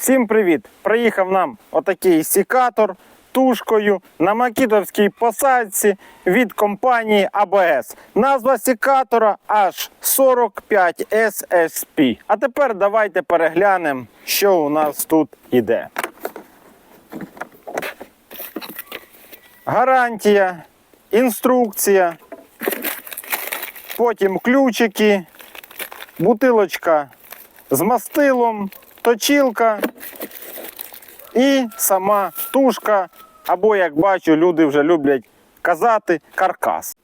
Всім привіт! Приїхав нам отакий сікатор тушкою на макітовській посадці від компанії АБС. Назва сікатора H45 SSP. А тепер давайте переглянемо, що у нас тут іде. Гарантія, інструкція, потім ключики, бутилочка з мастилом, точилка і сама тушка, або, як бачу, люди вже люблять казати, каркас.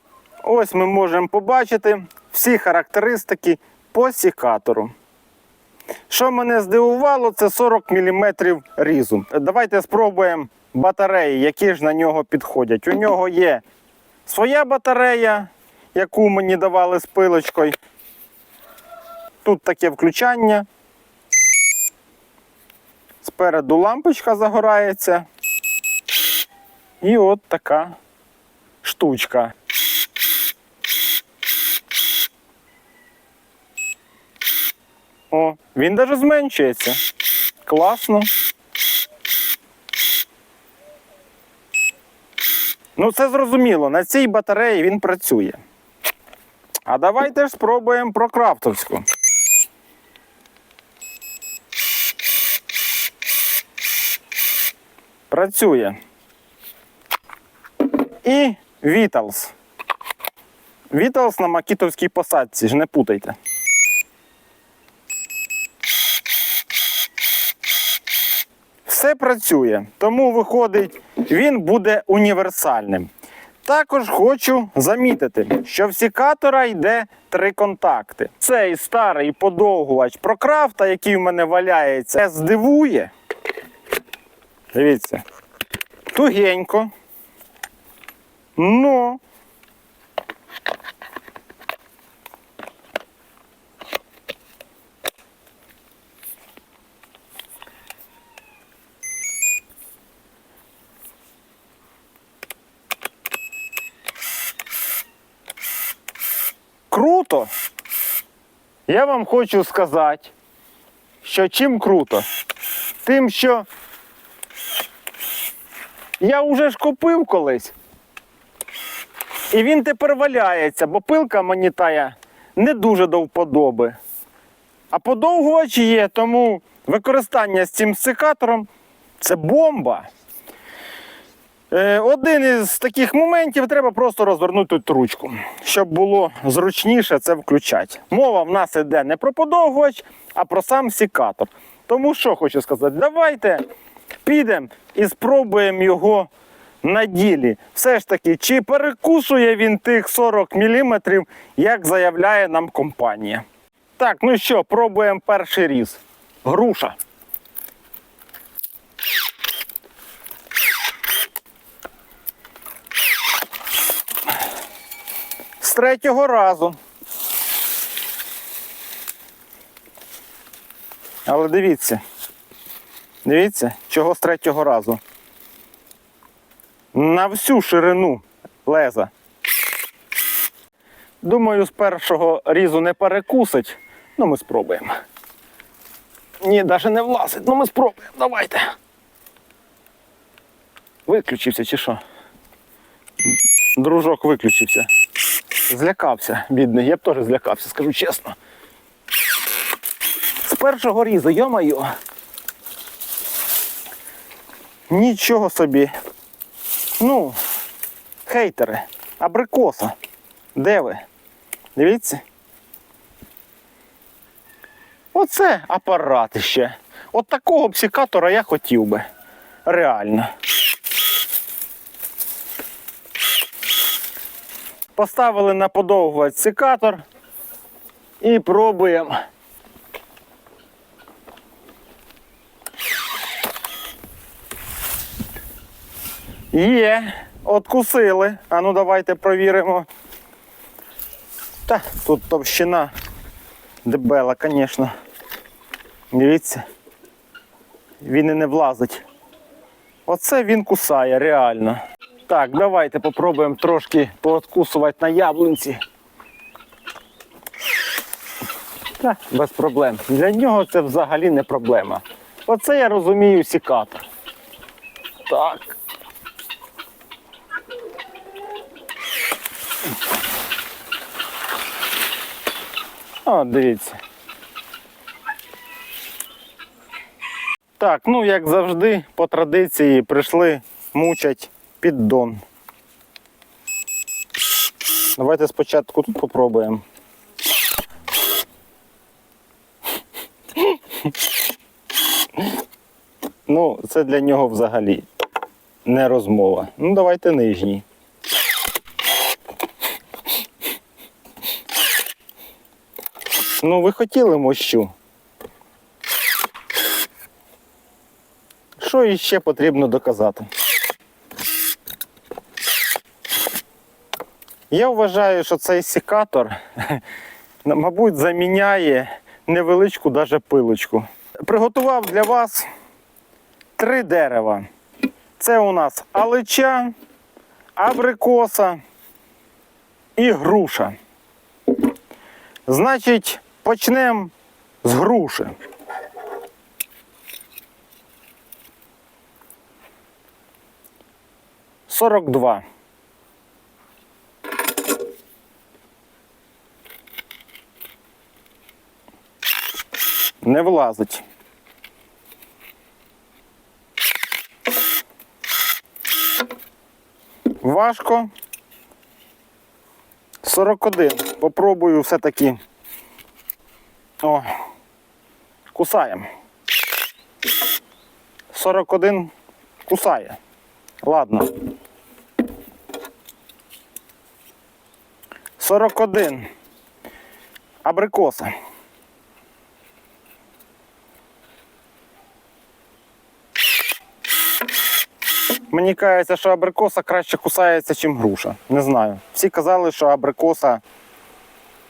Ось ми можемо побачити всі характеристики по сікатору. Що мене здивувало, це 40 мм різу. Давайте спробуємо батареї, які ж на нього підходять. У нього є своя батарея, яку мені давали з пилочкою. Тут таке включання. Спереду лампочка загорається. І от така штучка. О, він навіть зменшується. Класно. Ну, це зрозуміло, на цій батареї він працює. А давайте ж спробуємо про крафтовську. Працює. І Віталс. Віталс на макітовській посадці, ж не путайте. Все працює, тому виходить, він буде універсальним. Також хочу замітити, що в сікатора йде три контакти. Цей старий подовгувач прокрафта, який в мене валяється, здивує. Дивіться. Тугенько. Ну. Круто. Я вам хочу сказати, що чим круто? Тим, що я вже ж купив колись. І він тепер валяється, бо пилка мені тая не дуже до вподоби. А подовгувач є, тому використання з цим секатором це бомба. Е, Один із таких моментів треба просто розвернути ручку, щоб було зручніше це включати. Мова в нас йде не про подовгувач, а про сам секатор. Тому що хочу сказати, давайте підемо і спробуємо його на ділі. Все ж таки, чи перекусує він тих 40 мм, як заявляє нам компанія. Так, ну що, пробуємо перший різ. Груша. З третього разу. Але дивіться. Дивіться, чого з третього разу. На всю ширину леза. Думаю, з першого різу не перекусить. Ну, ми спробуємо. Ні, навіть не влазить. Ну ми спробуємо. Давайте. Виключився чи що? Дружок виключився. Злякався, бідний. Я б теж злякався, скажу чесно. З першого різу, йо-майо. Нічого собі. Ну, хейтери, абрикоса. Де ви? Дивіться. Оце апарат ще. От такого псикатора я хотів би. Реально. Поставили на подовгувач секатор і пробуємо. Є, откусили. А ну давайте провіримо. Та, тут товщина дебела, звісно. Дивіться. Він і не влазить. Оце він кусає, реально. Так, давайте попробуємо трошки пооткусувати на яблунці. Та, без проблем. Для нього це взагалі не проблема. Оце я розумію сікатор. Так. О, дивіться. Так, ну як завжди, по традиції прийшли мучать піддон. Давайте спочатку тут попробуємо. Ну, це для нього взагалі не розмова. Ну, давайте нижній. Ну, ви хотіли мощу. Що іще потрібно доказати? Я вважаю, що цей секатор, мабуть, заміняє невеличку даже пилочку. Приготував для вас три дерева. Це у нас алича, абрикоса і груша. Значить, почнемо з груші. Сорок два. Не влазить. Важко. 41. Попробую все-таки. О, кусаємо. 41 кусає. Ладно. 41. Абрикоса. Мені кажеться, що абрикоса краще кусається, ніж груша. Не знаю. Всі казали, що абрикоса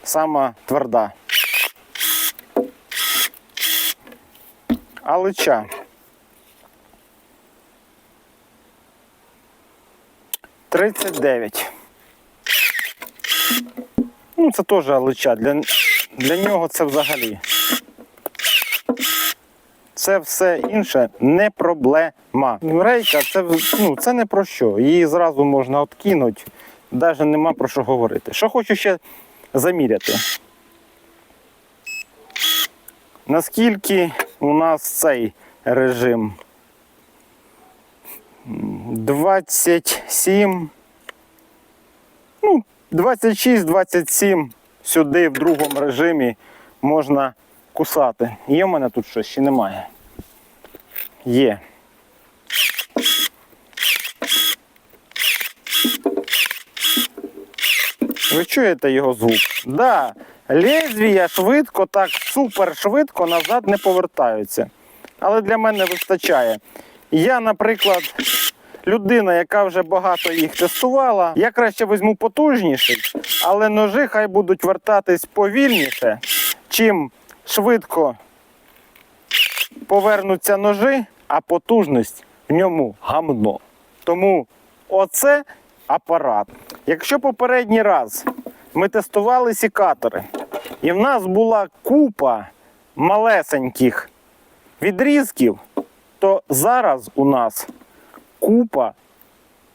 сама тверда. Алича. Тридцять дев'ять. Ну, це теж алича. Для, для нього це взагалі. Це все інше не проблема. Рейка це, ну, це не про що. Її зразу можна откинути, навіть нема про що говорити. Що хочу ще заміряти. Наскільки у нас цей режим? 27. Ну, 26-27 сюди в другому режимі можна кусати. Є в мене тут щось чи немає? Є. Ви чуєте його звук? Да, лезвія швидко, так супер швидко назад не повертаються. Але для мене вистачає. Я, наприклад, людина, яка вже багато їх тестувала, я краще візьму потужніший, але ножи хай будуть вертатись повільніше, чим швидко повернуться ножи, а потужність в ньому гамно. Тому оце апарат. Якщо попередній раз ми тестували сікатори, і в нас була купа малесеньких відрізків, то зараз у нас купа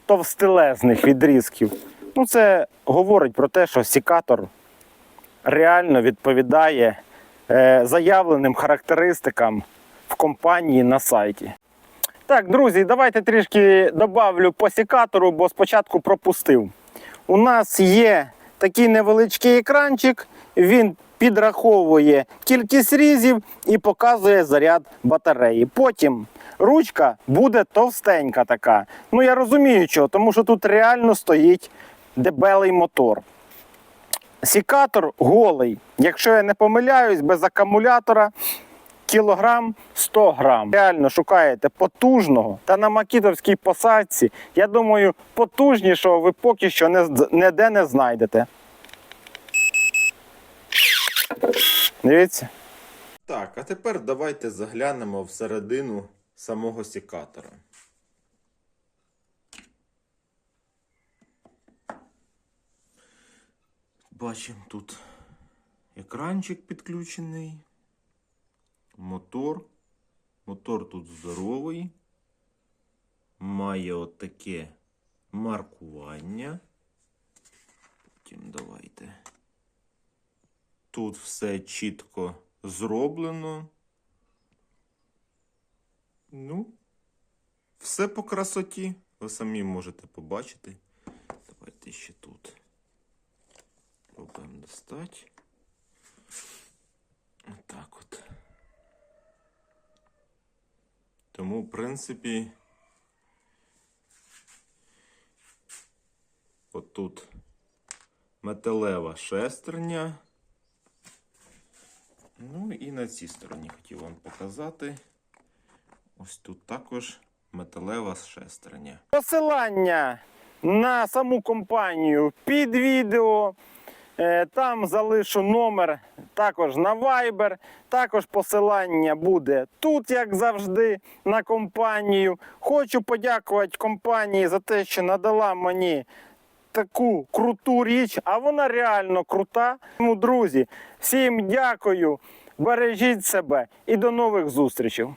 товстелезних відрізків. Ну, це говорить про те, що сікатор реально відповідає е, заявленим характеристикам в компанії на сайті. Так, друзі, давайте трішки добавлю по секатору, бо спочатку пропустив. У нас є такий невеличкий екранчик, він підраховує кількість різів і показує заряд батареї. Потім ручка буде товстенька така. Ну я розумію, чого, тому що тут реально стоїть дебелий мотор. Сікатор голий, якщо я не помиляюсь, без акумулятора кілограм 100 грам. Реально шукаєте потужного та на макітовській посадці, я думаю, потужнішого ви поки що не, ніде не знайдете. Дивіться. Так, а тепер давайте заглянемо всередину самого секатора. Бачимо тут екранчик підключений, мотор Мотор тут здоровий. Має отаке маркування. Потім давайте. Тут все чітко зроблено. Ну, все по красоті. Ви самі можете побачити. Давайте ще тут. Пробуємо достати. Отак от. Тому, в принципі, отут металева шестерня. Ну і на цій стороні хотів вам показати. Ось тут також металева шестерня. Посилання на саму компанію під відео. Е, Там залишу номер також на Viber. Також посилання буде тут, як завжди, на компанію. Хочу подякувати компанії за те, що надала мені таку круту річ, а вона реально крута. Тому, друзі, всім дякую, бережіть себе і до нових зустрічей.